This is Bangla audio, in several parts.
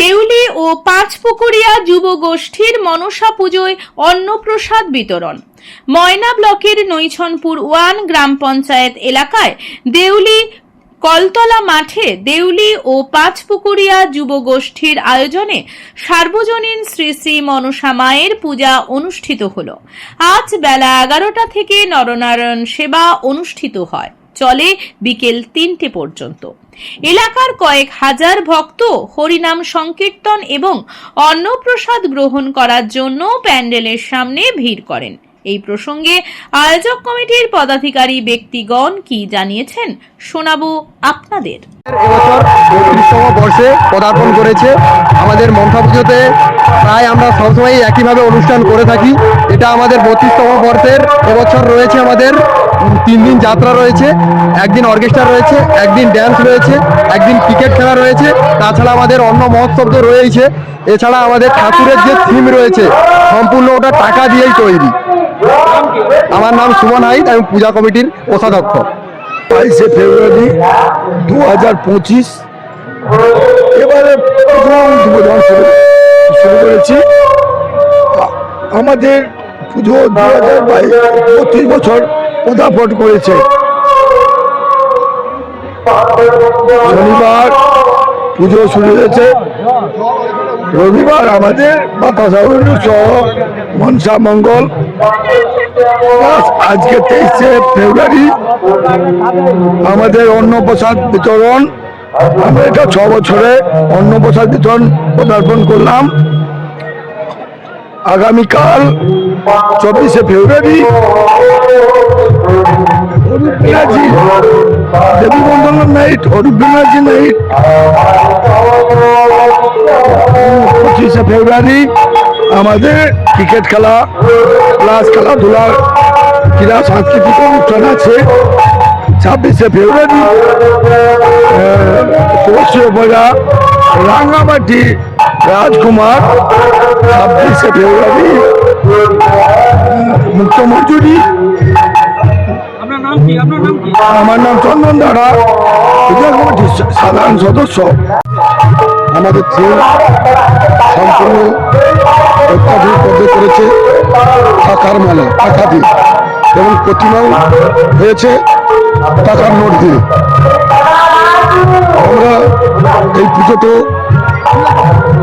দেউলি ও পাঁচপুকুরিয়া যুব গোষ্ঠীর মনসা পুজোয় অন্নপ্রসাদ বিতরণ। ময়না ব্লকের নৈছনপুর ওয়ান গ্রাম পঞ্চায়েত এলাকায় দেউলি কলতলা মাঠে দেউলি ও পাঁচপুকুরিয়া যুব গোষ্ঠীর আয়োজনে সার্বজনীন শ্রী শ্রী মনসা মায়ের পূজা অনুষ্ঠিত হল। আজ বেলা এগারোটা থেকে নরনারায়ণ সেবা অনুষ্ঠিত হয়। চলে বিকেল তিনটে পর্যন্ত। এলাকার কয়েক হাজার ভক্ত হরিনাম সংকীর্তন এবং অন্নপ্রসাদ গ্রহণ করার জন্য প্যান্ডেলের সামনে ভিড় করেন। এই প্রসঙ্গে আয়োজক কমিটির পদাধিকারী ব্যক্তিগণ কি জানিয়েছেন শোনাবো আপনাদের। এবছর বত্রিশতম বর্ষে পদার্পণ করেছে। আমাদের মনসা পুজোতে প্রায় আমরা সবসময় একইভাবে অনুষ্ঠান করে থাকি। এটা আমাদের বত্রিশতম বর্ষের এবছর রয়েছে আমাদের তিন দিন যাত্রা রয়েছে, একদিন অর্কেস্ট্রা রয়েছে, একদিন ড্যান্স রয়েছে, একদিন ক্রিকেট খেলা রয়েছে, তাছাড়া আমাদের অন্য মহোৎসব তো রয়েছে এছাড়া আমাদের ঠাকুরের যে থিম রয়েছে, সম্পূর্ণ ওটা টাকা দিয়েই তৈরি। আমার নাম সুমন হাইদ আমি পূজা কমিটির কোষাধ্যক্ষ বাইশে ফেব্রুয়ারি দু হাজার পঁচিশ, এবারে শুরু করেছি। আমাদের পুজো দু হাজার বাইশ বছর পদার্পণ করেছে। শনিবার পুজো শুরু হয়েছে। রবিবার আমাদের বাতাসা সহ মনসা মঙ্গল। আজকে তেইশে ফেব্রুয়ারি। আমাদের অন্নপ্রসাদ বিতরণ। আমরা এটা ছ বছরে অন্নপ্রসাদ বিতরণ পদার্পণ করলাম। আগামীকাল চব্বিশে ফেব্রুয়ারি দেবী বন্দনা নাইট অরূপ ব্যানার্জি নাইট। ফেব্রুয়ারি আমাদের ক্রিকেট খেলা প্লাস খেলাধুলার ক্রীড়া সাংস্কৃতিক অনুষ্ঠান আছে। ছাব্বিশে ফেব্রুয়ারি পশ্চিমবঙ্গা রাঙ্গামাটি রাজকুমার ছাব্বিশে ফেব্রুয়ারি মুক্ত মজুরি। আমার নাম চন্দন দাঁড়া সাধারণ সদস্য। আমাদের থিম সম্পূর্ণ অত্যাধিক পদ্ধতি করেছে টাকার মালা, টাকা দিয়ে। এবং প্রতিমাও হয়েছে টাকার নোট দিয়ে। আমরা এই পুজোটো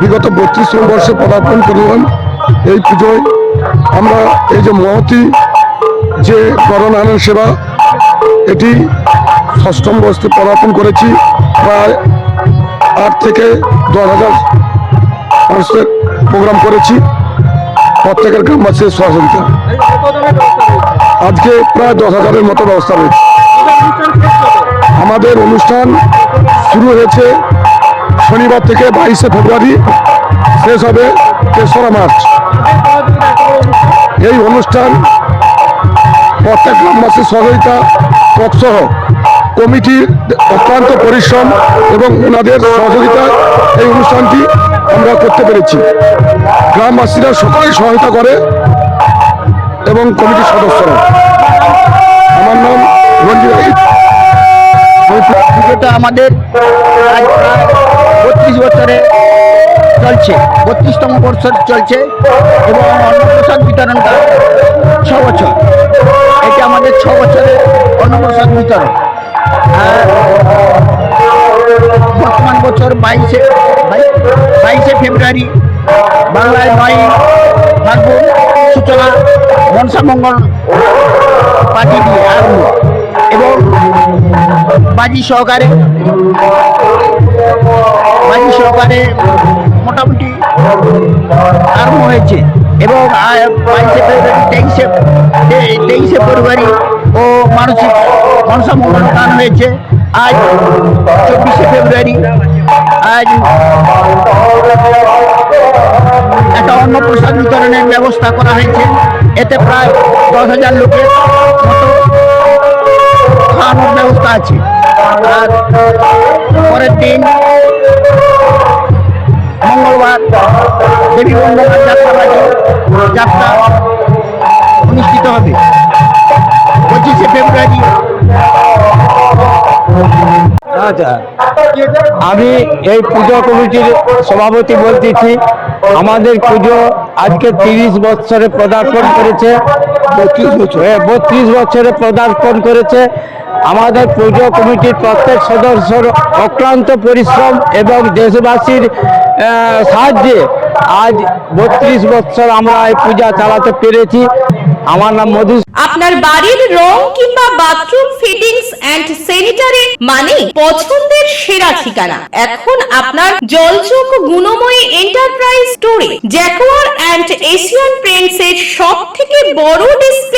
বিগত বত্রিশতম বর্ষে পদার্পণ করলাম। এই পুজোয় আমরা এই যে মহতি, যে করোনায়ন সেবা, এটি ষষ্ঠম বর্ষে পদার্পণ করেছি। প্রায় আট থেকে দশ হাজার মানুষের প্রোগ্রাম করেছি। প্রত্যেকের গ্রামবাসীর সহযোগিতা। আজকে প্রায় দশ হাজারের মতো ব্যবস্থা রয়েছে। আমাদের অনুষ্ঠান শুরু হয়েছে শনিবার থেকে বাইশে ফেব্রুয়ারি। শেষ হবে তেসরা মার্চ। এই অনুষ্ঠান প্রত্যেক গ্রামবাসীর সহযোগিতা পক্ষসহ কমিটির অক্লান্ত পরিশ্রম এবং ওনাদের সহযোগিতায় এই অনুষ্ঠানটি আমরা করতে পেরেছি। গ্রামবাসীরা সকলেই সহায়তা করে এবং কমিটির সদস্যরা। আমার নাম রঞ্জিত পুজোটা আমাদের বত্রিশ বছরে চলছে, বত্রিশতম বছর চলছে এবং অন্নপ্রসাদ বিতরণটা ছ বছর। এটা আমাদের ছ বছরের অন্নপ্রসাদ বিতরণ। বর্তমান বছর বাইশে বাইশে ফেব্রুয়ারি বাংলায় নয় ফাল্গুন সূচনা মনসামঙ্গল পার্টি দিয়ে আরম্ভ। এবং বাজি সহকারে বাজি সহকারে মোটামুটি আরম্ভ হয়েছে। এবং বাইশে ফেব্রুয়ারি, তেইশে তেইশে ফেব্রুয়ারি ও মানসিক মঙ্গল গান হয়েছে। আজ চব্বিশে ফেব্রুয়ারি, আজ একটা অন্নপ্রসাদ বিতরণের ব্যবস্থা করা হয়েছে। এতে প্রায় দশ হাজার লোকের খাওয়ানোর ব্যবস্থা আছে। আর পরের দিন মঙ্গলবার, দেবী বন্দনার যাত্রাবাজি যাত্রা অনুষ্ঠিত হবে। পঁচিশে ফেব্রুয়ারি আচ্ছা আমি এই পুজো কমিটির সভাপতি বলতেছি আমাদের পুজো আজকে তিরিশ বছরে পদার্পণ করেছে। বত্রিশ বছর। বত্রিশ বছরে পদার্পণ করেছে। আমাদের পুজো কমিটির প্রত্যেক সদস্যর অক্লান্ত পরিশ্রম এবং দেশবাসীর সাহায্যে আজ বত্রিশ বছর আমরা এই পূজা চালাতে পেরেছি। আমার নাম মধু আপনার বাড়ির রং কিংবা বাথরুম ফিটিংস এন্ড স্যানিটারি মানে পছন্দের সেরা ঠিকানা। এখন আপনার জলচোখ গুণময়ী এন্টারপ্রাইজ স্টোরে জ্যাকোয়ার এন্ড এশিয়ান প্রিন্টস এর সব থেকে বড় ডিসপ্লে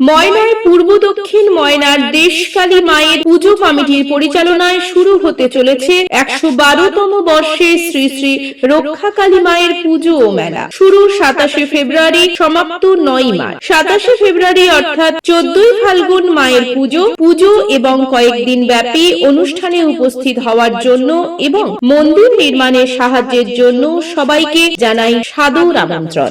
ময়নার পূর্ব দক্ষিণ ময়নার দেশকালী মায়ের পুজো কমিটির পরিচালনায় শুরু হতে চলেছে একশো বারোতম বর্ষে শ্রী শ্রী রক্ষাকালী মায়ের পুজো ও মেলা। শুরু সাতাশে ফেব্রুয়ারি, সমাপ্ত নয় মার্চ। সাতাশে ফেব্রুয়ারি অর্থাৎ চোদ্দই ফাল্গুন মায়ের পুজো। পুজো এবং কয়েকদিন ব্যাপী অনুষ্ঠানে উপস্থিত হওয়ার জন্য এবং মন্দির নির্মাণের সাহায্যের জন্য সবাইকে জানাই সাদর আমন্ত্রণ।